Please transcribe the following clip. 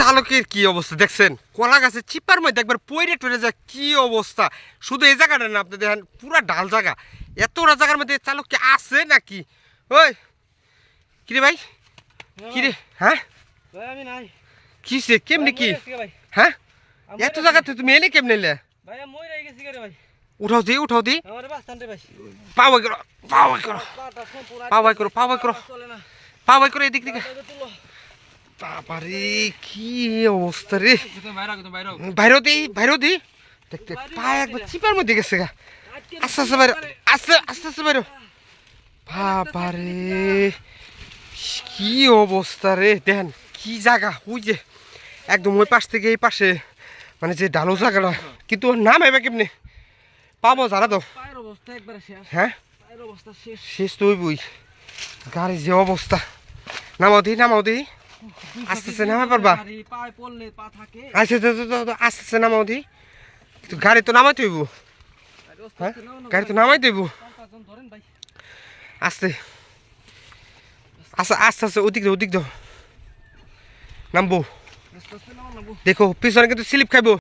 চালকের কি অবস্থা দেখছেন? কলা গাছের চিপার মধ্যে একবার পইরে টরে যায় কি অবস্থা? শুধু এই জায়গাটা না আপনি দেখেন পুরা ডাল জায়গা। এতটা জায়গার মধ্যে চালক কি আছে নাকি? ওই কিরে ভাই? কিরে? হ্যাঁ? আমি নাই। কেমনি কি? ভাই, মরে গেছি হ্যাঁ? এত জায়গাতে তুমি এলে কেমনে এলে? ভাই আমি মরে গেছি রে ভাই। উঠাও দি উঠাও দি। আমার ভাই। পাওয়াই করো পাওয়াই করো। পাওয়াই করো পাওয়াই করো পাওয়াই করো। এদিক দিকে বাবারে কি অবস্থা রে? বাইরেও দি বাইরেও দি। দেখতে পায়ে একবার চিপার মধ্যে গেছে গা। আস্তে আস্তে বাইরে আস্তে আস্তে আস্তে বাইরে। বাবারে কি অবস্থা রে? দেখেন কি জায়গা ওই যে একদম ওই পাশ থেকে এই পাশে মানে যে ডালো জায়গাটা কিন্তু নাম এবার কেমনি? পাবো যারা তো। হ্যাঁ? শেষ। তো ওই বই গাড়ির যে অবস্থা। নামাও দি নামাও দি। আস্তে আস্তে নামা পারবা? থাকে আস্তে আস্তে নামাও দি গাড়ি তো নামাই তুইব হ্যাঁ? গাড়ি তো নামাই তুইব আস্তে। আচ্ছা আস্তে আস্তে ওদিক দাও ওদিক দাও। নামবো। দেখো পিছনে কিন্তু স্লিপ খাইবো।